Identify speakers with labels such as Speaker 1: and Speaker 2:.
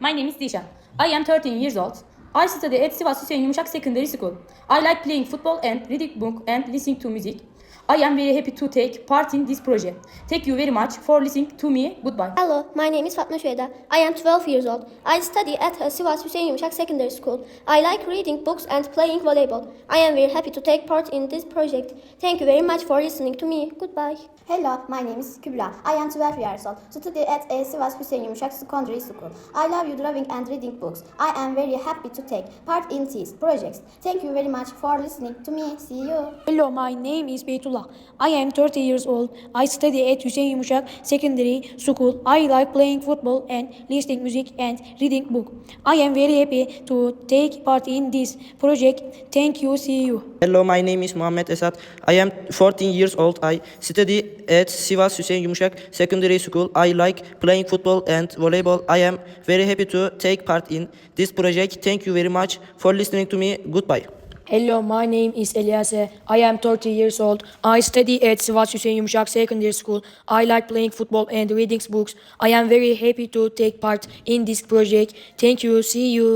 Speaker 1: My name is Disha. I am 13 years old. I study at Sivas Hüseyin Yumuşak Secondary School. I like playing football and reading book and listening to music. I am very happy to take part in this project. Thank you very much for listening to me. Goodbye.
Speaker 2: Hello, my name is Fatma Şüeda. I am 12 years old. I study at uh, Sivas Hüseyin Yumuşak Secondary School. I like reading books and playing volleyball. I am very happy to take part in this project. Thank you very much for listening to me. Goodbye.
Speaker 3: Hello, my name is Kübra. I am 12 years old. Study at a Sivas Hüseyin Yumuşak Secondary School. I love you drawing and reading books. I am very happy to take part in these projects. Thank you very much for listening to me. See you.
Speaker 4: Hello, my name is Beytullah. I am 30 years old. I study at Hüseyin Yumuşak Secondary School. I like playing football and listening music and reading book. I am very happy to take part in this project. Thank you. See you.
Speaker 5: Hello, my name is Muhammed Esat. I am 14 years old. I study at Sivas Hüseyin Yumuşak Secondary School. I like playing football and volleyball. I am very happy to take part in this project. Thank you very much for listening to me. Goodbye.
Speaker 4: Hello, my name is Eliase. I am 30 years old. I study at Sivas Hüseyin Yumuşak Secondary School. I like playing football and reading books. I am very happy to take part in this project. Thank you. See you.